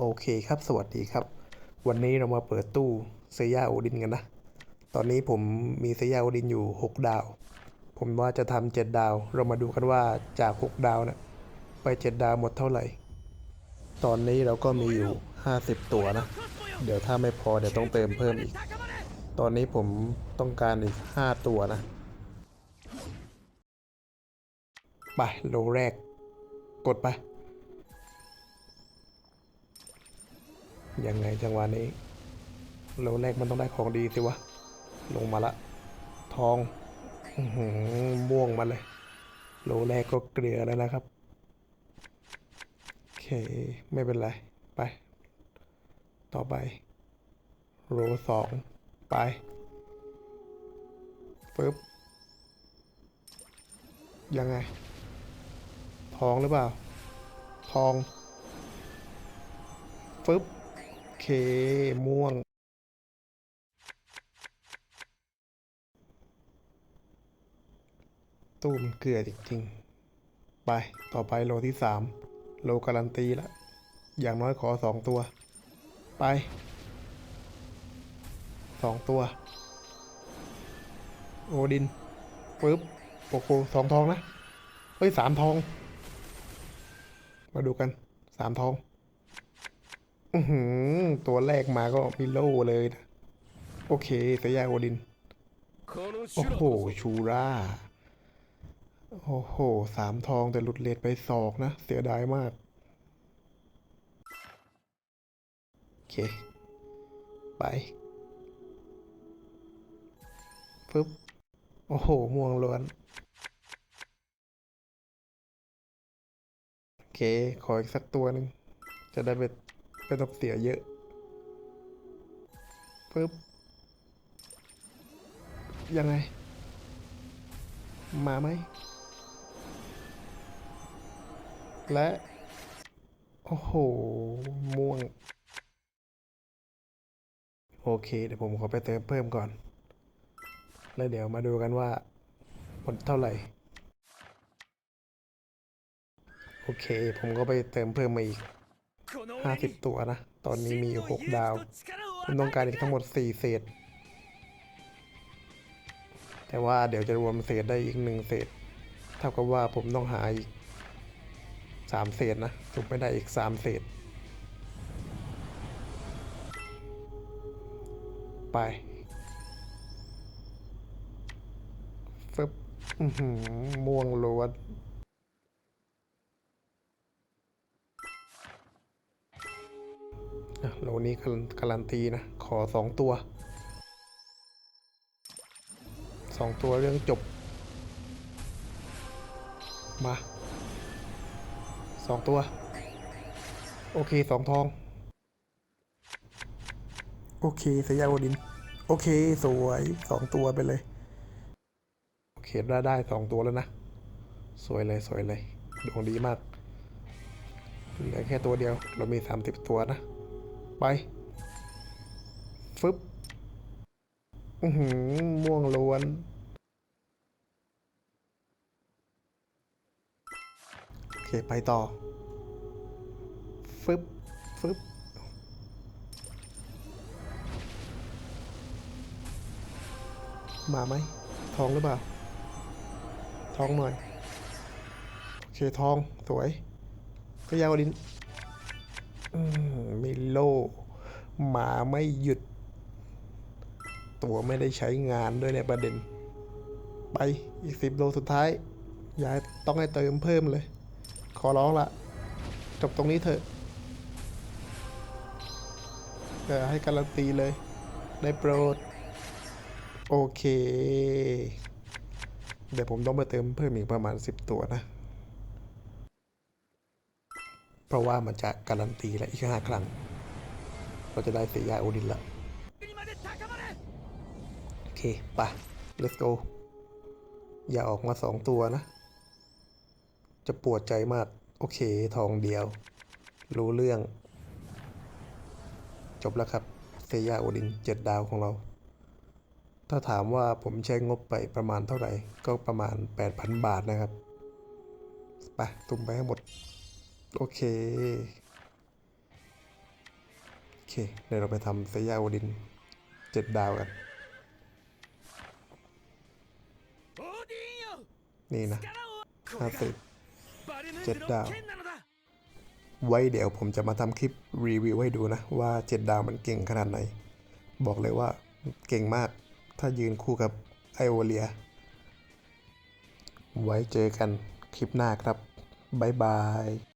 โอเคครับ สวัสดีครับ วันนี้เรามาเปิดตู้เซย่าโอดินกันนะ ตอนนี้ผมมีเซย่าโอดินอยู่ 6 ดาว ผมว่าจะทำเจ็ดดาว เรามาดูกันว่าจาก 6 ดาวนะไป7ดาวหมดเท่าไหร่ ตอนนี้เราก็มีอยู่ 50 ตัวนะ เดี๋ยวถ้าไม่พอเดี๋ยวต้องเติมเพิ่มอีก ตอนนี้ผมต้องการอีก 5 ตัวนะ ไปโลแรก กดไป ยังไงจังหวะนี้โลแรกมันต้องได้ของดีสิวะ ลงมาละ ทองม่วงมาเลย โลแรกก็เกลือแล้วนะครับ โอเค ไม่เป็นไร ไป ต่อไป โลสอง ไปปึ๊บ ยังไง ทองหรือเปล่า ทองฟึบ เค ม่วง ตู้มันเกลือจริงๆ ไป ต่อไปโลที่สามโลการันตีละอย่างน้อยขอสองตัว ไปสองตัว โอดินปึ๊บโอโหสองทองนะ เฮ้ยสามทอง มาดูกันสามทอง อือหือ ตัวแรกมาก็มีโลเลยนะ โอเคสยาโอดิน โอ้โห ชูราโอ้โห สามทองแต่หลุดเลทไปศอกนะ เสียดายมาก โอเค ไปฟึบโอ้โห ม่วงล้วน โอเค ขออีกสักตัวหนึ่งจะได้ไม่ ไม่ต้องเสียเยอะปึ๊บยังไง มาไหม และ โอ้โห ม่วง โอเค เดี๋ยวผมขอไปเติมเพิ่มก่อน แล้วเดี๋ยวมาดูกันว่าหมดเท่าไหร่ โอเค ผมก็ไปเติมเพิ่มมาอีก 50 ตัวนะ ตอนนี้มีอยู่ 6 ดาว ผมต้องการอีกทั้งหมด 4 เศษ แต่ว่าเดี๋ยวจะรวมเศษได้อีกหนึ่งเศษ เท่ากับว่าผมต้องหาอีก 3 เศษนะถูกไม่ได้อีก 3 เศษ ไปฟึบอื้อหือม่วงล้วน โลนี้การันตีนะ ขอสองตัวสองตัวเรื่องจบ มาสองตัว โอเคสองทอง โอเคสยามวดิน โอเคสวยสองตัวไปเลย โอเคได้ได้สองตัวแล้วนะ สวยเลยสวยเลยดวงดีมากเหลือแค่ตัวเดียวเรามีสามสิบตัวนะ ไป ฟึบอือหือม่วงล้วน โอเค ไปต่อ ฟึบ ฟึบ มาไหม ทองหรือเปล่า ทองหน่อย โอเค ทอง สวย ก็ยาวดิน มีโลหมาไม่หยุด ตัวไม่ได้ใช้งานด้วยในประเด็น ไปอีกสิบโลสุดท้ายอยาให้ต้องให้เติมเพิ่มเลย ขอร้องละจบตรงนี้เถอะอย่าให้การันตีเลย ได้โปรด โอเค เดี๋ยวผมต้องไปเติมเพิ่มอีกประมาณ 10 ตัวนะ เพราะว่ามันจะการันตีและอีกห้าครั้ง เราจะได้เสียยาโอดินละ โอเคไป let's go อย่าออกมาสองตัวนะ จะปวดใจมาก โอเคทองเดียว รู้เรื่อง จบแล้วครับเซย่าโอดินเจ็ดดาวของเรา ถ้าถามว่าผมใช้งบไปประมาณเท่าไหร่ ก็ประมาณ 8,000 บาทนะครับ ไปตุ่มไปให้หมด โอเค โอเค เดี๋ยวเราไปทำสยาวดินเจ็ดดาวกัน นี่นะห้าสิบเจ็ดดาว ไว้เดี๋ยวผมจะมาทำคลิปรีวิวให้ดูนะ ว่าเจ็ดดาวมันเก่งขนาดไหน บอกเลยว่าเก่งมาก ถ้ายืนคู่กับไอโอเลีย ไว้เจอกันคลิปหน้าครับ บ๊ายบาย